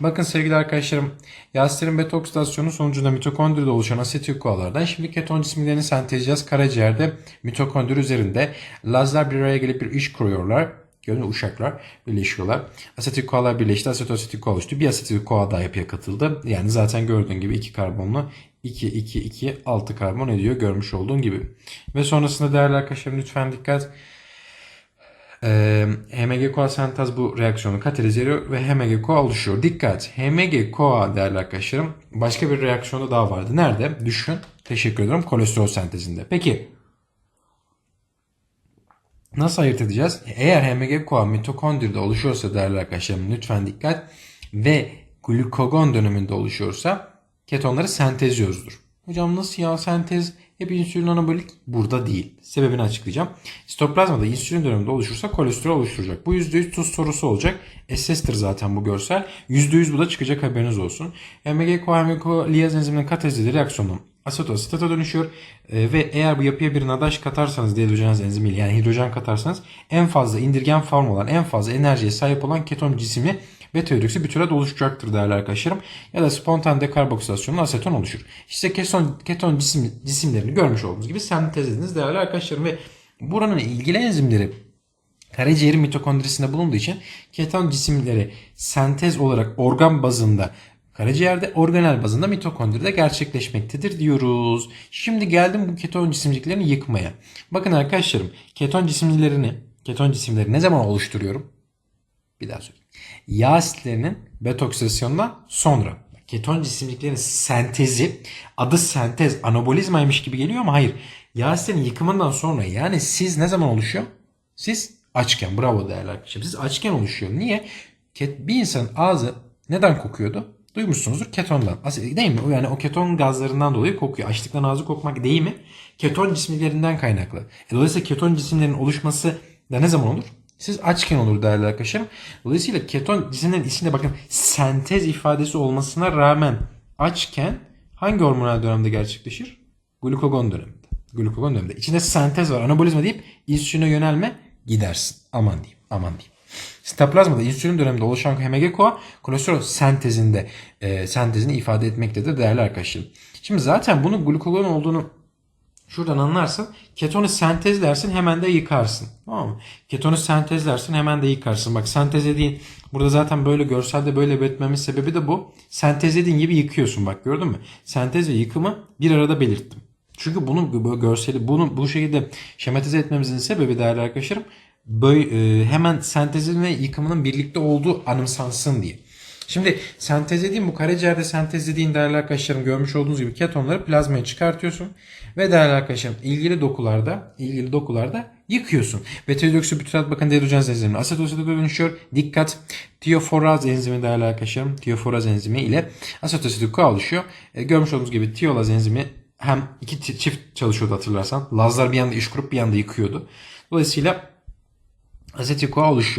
Bakın sevgili arkadaşlarım, yağ beta oksidasyonu sonucunda mitokondride oluşan asetil-CoA'lardan şimdi keton cisimlerini sentezleyeceğiz. Karaciğerde mitokondri üzerinde Lazlar bir araya gelip bir iş kuruyorlar. Mü? uşaklar birleşiyorlar. Asetil-CoA'lar birleşti. Asetoasetil-CoA oluştu. Bir asetil-CoA daha yapıya katıldı. Yani zaten gördüğün gibi iki karbonlu 2, 2, 2, 6 karbon ediyor. Görmüş olduğun gibi. Ve sonrasında değerli arkadaşlarım lütfen dikkat. Ee, HMG-CoA sentez bu reaksiyonu katalize ediyor ve HMG-CoA oluşuyor. Dikkat! HMG-CoA değerli arkadaşlarım başka bir reaksiyonda daha vardı. Nerede? Düşün. Teşekkür ederim. Kolesterol sentezinde. Peki Nasıl ayırt edeceğiz? Eğer HMG-CoA mitokondride oluşuyorsa değerli arkadaşlarım lütfen dikkat ve glukagon döneminde oluşuyorsa ketonları sentezliyoruzdur. Hocam nasıl ya sentez hep insülin anabolik? Burada değil. Sebebini açıklayacağım. Sitoplazmada insülin döneminde oluşursa kolesterol oluşturacak. Bu %100 tuz sorusu olacak. SS'tir zaten bu görsel. %100 bu da çıkacak haberiniz olsun. HMG-CoA HMG-CoA liyaz enziminin katalizli reaksiyonu asetoasitata dönüşüyor. Ee, ve eğer bu yapıya bir nadaş katarsanız dehidrojenaz enzimiyle yani hidrojen katarsanız en fazla indirgen form olan en fazla enerjiye sahip olan keton cismi beta hidroksibütyrat oluşacaktır değerli arkadaşlarım. Ya da spontan dekarboksilasyonla aseton oluşur. İşte keton, keton cisim, cisimlerini görmüş olduğunuz gibi sentezlediniz değerli arkadaşlarım ve buranın ilgili enzimleri karaciğerin mitokondrisinde bulunduğu için keton cisimleri sentez olarak organ bazında karaciğerde organel bazında mitokondride gerçekleşmektedir diyoruz. Şimdi geldim bu keton cisimciklerini yıkmaya. Bakın arkadaşlarım keton cisimlerini keton cisimleri ne zaman oluşturuyorum? Bir daha söyleyeyim. Yağ asitlerinin beta sonra. Keton cisimliklerin sentezi adı sentez anabolizmaymış gibi geliyor ama hayır. Yağ asitlerin yıkımından sonra yani siz ne zaman oluşuyor? Siz açken bravo değerli arkadaşlar. Siz açken oluşuyor. Niye? Bir insanın ağzı neden kokuyordu? Duymuşsunuzdur ketondan. Asit, değil mi? Yani o keton gazlarından dolayı kokuyor. Açlıktan ağzı kokmak değil mi? Keton cisimlerinden kaynaklı. E, dolayısıyla keton cisimlerin oluşması da ne zaman olur? Siz açken olur değerli arkadaşlarım. Dolayısıyla keton cisimlerin içinde bakın sentez ifadesi olmasına rağmen açken hangi hormonal dönemde gerçekleşir? Glukagon döneminde. Glukagon döneminde. İçinde sentez var. Anabolizma deyip insüline yönelme gidersin. Aman diyeyim. Aman diyeyim. Sitoplazmada insülin döneminde oluşan HMG-CoA kolesterol sentezinde e, sentezini ifade etmektedir değerli arkadaşlarım. Şimdi zaten bunun glukagon olduğunu şuradan anlarsın. Ketonu sentezlersin hemen de yıkarsın. Tamam mı? Ketonu sentezlersin hemen de yıkarsın. Bak sentezlediğin burada zaten böyle görselde böyle belirtmemin sebebi de bu. Sentezlediğin gibi yıkıyorsun bak gördün mü? Sentez ve yıkımı bir arada belirttim. Çünkü bunun görseli bunu bu şekilde şematize etmemizin sebebi değerli arkadaşlarım böyle, e, hemen sentezin ve yıkımının birlikte olduğu anımsansın diye. Şimdi sentezlediğin bu karaciğerde sentezlediğin değerli arkadaşlarım görmüş olduğunuz gibi ketonları plazmaya çıkartıyorsun ve değerli arkadaşlarım ilgili dokularda ilgili dokularda yıkıyorsun. Beta hidroksibütyrat bakın dehidrojenaz enzimi asetositata dönüşüyor. Dikkat tioforaz enzimi değerli arkadaşlarım tioforaz enzimi ile asetosit oluşuyor. E, görmüş olduğunuz gibi tiolaz enzimi hem iki çift çalışıyordu hatırlarsan. Lazlar bir yanda iş kurup bir yanda yıkıyordu. Dolayısıyla asetil oluşuyor.